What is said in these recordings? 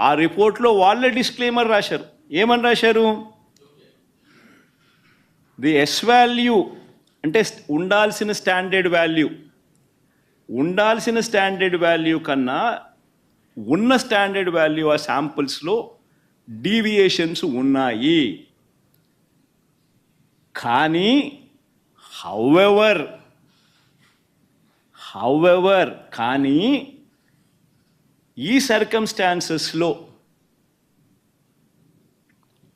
ఆ రిపోర్ట్లో వాళ్ళే డిస్క్లైమర్ రాశారు. ఏమని రాశారు? ది ఎస్ వాల్యూ అంటే ఉండాల్సిన స్టాండర్డ్ వాల్యూ ఉండాల్సిన స్టాండర్డ్ వాల్యూ కన్నా ఉన్న స్టాండర్డ్ వాల్యూ ఆ శాంపుల్స్లో డీవియేషన్స్ ఉన్నాయి. కానీ హౌఎవర్ హౌఎవర్ కానీ ఈ సర్కమ్స్టాన్సెస్లో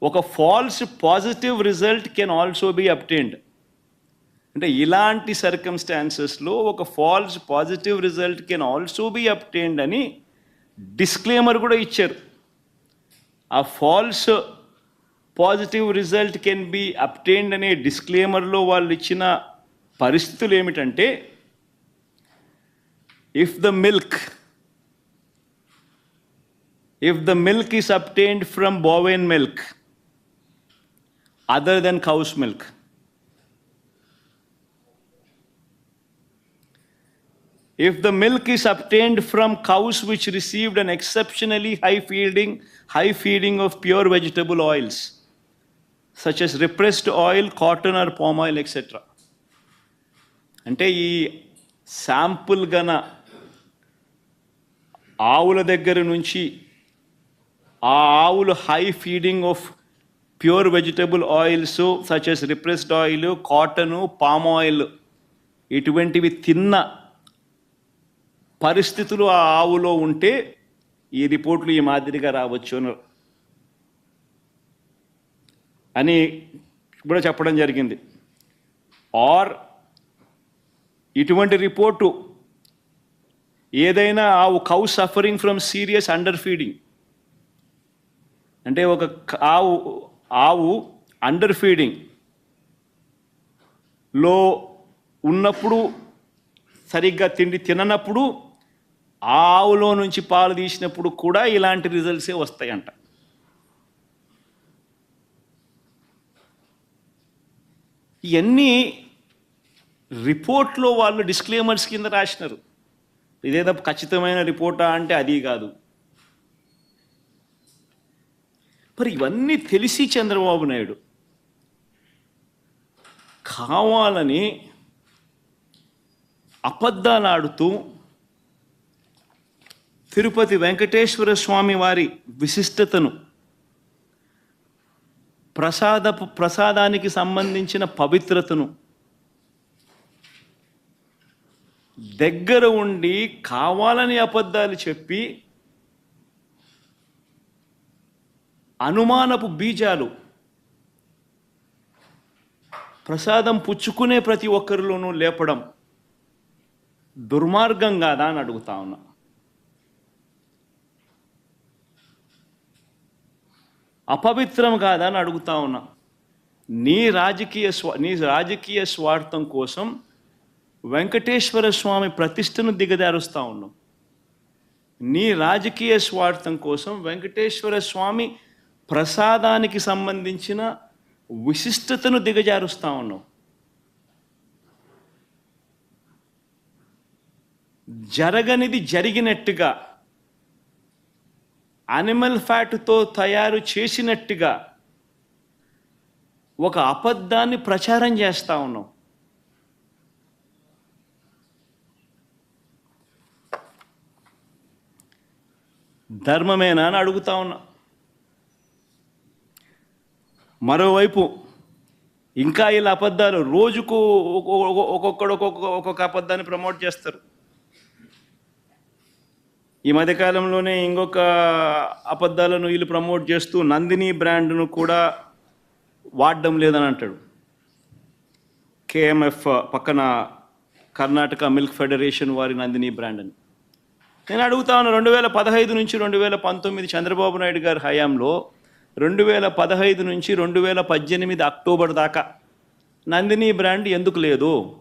ఒక false positive result can also be obtained అంటే ఇలాంటి సర్కమ్స్టాన్సెస్లో ఒక false positive result can also be obtained అని డిస్క్లేమర్ కూడా ఇచ్చారు. ఆ false positive result can be obtained అనే డిస్క్లేమర్లో వాళ్ళు ఇచ్చిన పరిస్థితులు ఏమిటంటే if the milk if the milk is obtained from bovine milk other than cow's milk if the milk is obtained from cows which received an exceptionally high feeding high feeding of pure vegetable oils such as repressed oil cotton or palm oil etc అంటే ఈ sample గన ఆవుల దగ్గర నుంచి ఆ ఆవులు high feeding of pure vegetable oils such as rapeseed oil cotton palm oil ఇటువంటివి తిన్న పరిస్థితులు ఆ ఆవులో ఉంటే ఈ రిపోర్ట్లు ఈ మాదిరిగా రావచ్చు అని అని కూడా చెప్పడం జరిగింది. ఆర్ ఇటువంటి రిపోర్టు ఏదైనా ఆవు cow suffering from serious under feeding అంటే ఒక ఆవు ఆవు అండర్ ఫీడింగ్లో ఉన్నప్పుడు సరిగ్గా తిండి తిననప్పుడు ఆ ఆవులో నుంచి పాలు తీసినప్పుడు కూడా ఇలాంటి రిజల్ట్సే వస్తాయంట. ఇవన్నీ రిపోర్ట్లో వాళ్ళు డిస్క్లేమర్స్ కింద రాసినారు. ఇదేదో ఖచ్చితమైన రిపోర్టా అంటే అది కాదు. మరి ఇవన్నీ తెలిసి చంద్రబాబు నాయుడు. కావాలని అబద్ధాలాడుతూ తిరుపతి వెంకటేశ్వర స్వామి వారి విశిష్టతను ప్రసాదపు ప్రసాదానికి సంబంధించిన పవిత్రతను దగ్గర ఉండి కావాలని అబద్ధాలు చెప్పి అనుమానపు బీజాలు. ప్రసాదం పుచ్చుకునే ప్రతి ఒక్కరిలోనూ లేపడం దుర్మార్గం కాదా అని అడుగుతా ఉన్నా. అపవిత్రం కాదా అని అడుగుతా ఉన్నా. నీ రాజకీయ స్వా నీ రాజకీయ స్వార్థం కోసం వెంకటేశ్వర స్వామి ప్రతిష్టను దిగదారుస్తూ ఉన్నాం. నీ రాజకీయ స్వార్థం కోసం వెంకటేశ్వర స్వామి ప్రసాదానికి సంబంధించిన విశిష్టతను దిగజారుస్తా ఉన్నాం జరగనిది జరిగినట్టుగా అనిమల్ ఫ్యాట్తో తయారు చేసినట్టుగా ఒక అబద్ధాన్ని ప్రచారం చేస్తా ఉన్నాం ధర్మమేనా అని అడుగుతా ఉన్నా. మరోవైపు ఇంకా ఇలా అబద్ధాలు రోజుకు ఒక్కొక్కడు ఒక్కొక్క ఒక్కొక్క అబద్ధాన్ని ప్రమోట్ చేస్తారు. ఈ మధ్యకాలంలోనే ఇంకొక అబద్ధాలను వీళ్ళు ప్రమోట్ చేస్తూ నందిని బ్రాండ్ను కూడా వాడడం లేదని అంటాడు. కేఎంఎఫ్ పక్కన కర్ణాటక మిల్క్ ఫెడరేషన్ వారి నందిని బ్రాండ్ అని నేను అడుగుతా ఉన్నా రెండు వేల పదహైదు నుంచి రెండు వేల పంతొమ్మిది చంద్రబాబు నాయుడు గారి హయాంలో రెండు వేల పదహైదు నుంచి రెండు వేల పద్దెనిమిది అక్టోబర్ దాకా నందిని బ్రాండ్ ఎందుకు లేదు?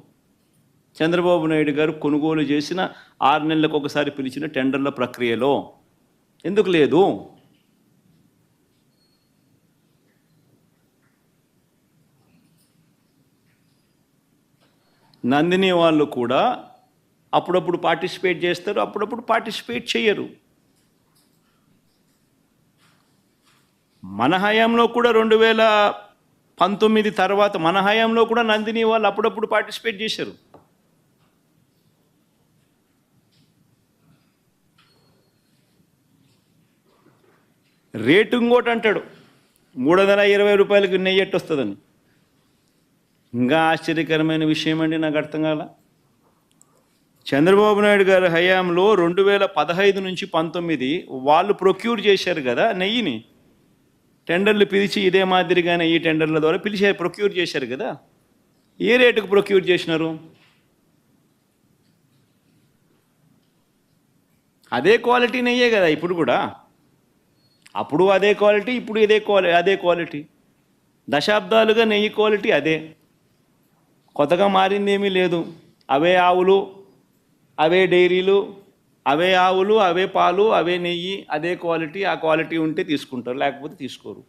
చంద్రబాబు నాయుడు గారు కొనుగోలు చేసిన ఆరు నెలలకు ఒకసారి పిలిచిన టెండర్ల ప్రక్రియలో ఎందుకు లేదు? నందిని వాళ్ళు కూడా అప్పుడప్పుడు పార్టిసిపేట్ చేస్తారు అప్పుడప్పుడు పార్టిసిపేట్ చేయరు. మన హయాంలో కూడా రెండు వేల పంతొమ్మిది తర్వాత మన హయాంలో కూడా నందిని వాళ్ళు అప్పుడప్పుడు పార్టిసిపేట్ చేశారు. రేటు ఇంకోటి అంటాడు. మూడు వందల ఇరవై రూపాయలకి నెయ్యి ఎట్టు వస్తుందని ఇంకా ఆశ్చర్యకరమైన విషయం అండి నాకు అర్థం కాల. చంద్రబాబు నాయుడు గారి హయాంలో రెండు వేల పదహైదు నుంచి పంతొమ్మిది వాళ్ళు ప్రొక్యూర్ చేశారు కదా నెయ్యిని. టెండర్లు పిలిచి ఇదే మాదిరిగానే ఈ టెండర్ల ద్వారా పిలిచి ప్రొక్యూర్ చేశారు కదా. ఏ రేటుకు ప్రొక్యూర్ చేసినారు? అదే క్వాలిటీ నెయ్యే కదా ఇప్పుడు కూడా. అప్పుడు అదే క్వాలిటీ ఇప్పుడు ఇదే క్వాలిటీ అదే క్వాలిటీ. దశాబ్దాలుగా నెయ్యి క్వాలిటీ అదే. కొత్తగా మారిందేమీ లేదు. అవే ఆవులు అవే డైరీలు అవే ఆవులు అవే పాలు అవే నెయ్యి అదే క్వాలిటీ ఆ క్వాలిటీ ఉంటే తీసుకుంటారు లేకపోతే తీసుకోరు.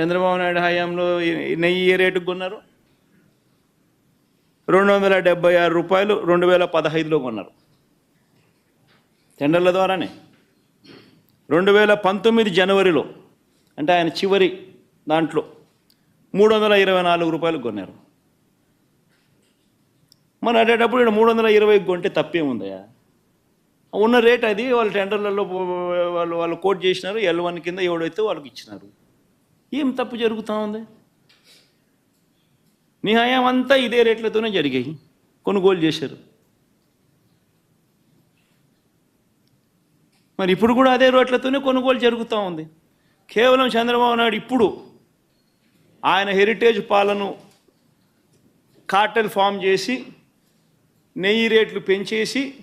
చంద్రబాబు నాయుడు హయాంలో నెయ్యి ఏ రేటుకు కొన్నారు? రెండు వందల డెబ్బై ఆరు రూపాయలు రెండు వేల పదహైదులో కొన్నారు. టెండర్ల ద్వారానే. రెండు వేల పంతొమ్మిది జనవరిలో అంటే ఆయన చివరి దాంట్లో మూడు వందల ఇరవై నాలుగు రూపాయలు కొన్నారు. మరి అడేటప్పుడు మూడు వందల ఇరవై కొంటే తప్పేముందయా ఉన్న రేట్ అది వాళ్ళు టెండర్లలో వాళ్ళు వాళ్ళు కోట్ చేసినారు ఎల్ వన్ కింద ఎవడైతే వాళ్ళకి ఇచ్చినారు. ఏం తప్పు జరుగుతూ ఉంది? నీ హయాం అంతా ఇదే రేట్లతోనే జరిగాయి. కొనుగోలు చేశారు. మరి ఇప్పుడు కూడా అదే రేట్లతోనే కొనుగోలు జరుగుతూ ఉంది. కేవలం చంద్రబాబు నాయుడు ఇప్పుడు ఆయన హెరిటేజ్ పాలను కార్టెల్ ఫామ్ చేసి నెయ్యి రేట్లు పెంచేసి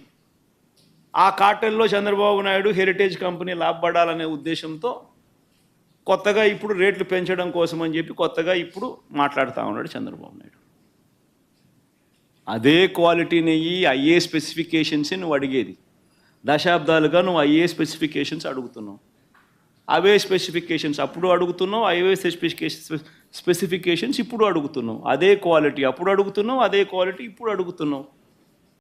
ఆ కార్టెల్లో చంద్రబాబు నాయుడు హెరిటేజ్ కంపెనీ లాభపడాలనే ఉద్దేశంతో కొత్తగా ఇప్పుడు రేట్లు పెంచడం కోసం అని చెప్పి కొత్తగా ఇప్పుడు మాట్లాడుతూ ఉన్నాడు చంద్రబాబు నాయుడు. అదే క్వాలిటీ నెయ్యి అయ్యే స్పెసిఫికేషన్స్ నువ్వు అడిగేది. దశాబ్దాలుగా నువ్వు అయ్యే స్పెసిఫికేషన్స్ అడుగుతున్నావు. అవే స్పెసిఫికేషన్స్ అప్పుడు అడుగుతున్నావు అవే స్పెసిఫికేషన్ స్పెసిఫికేషన్స్ ఇప్పుడు అడుగుతున్నావు. అదే క్వాలిటీ అప్పుడు అడుగుతున్నావు అదే క్వాలిటీ ఇప్పుడు అడుగుతున్నావు.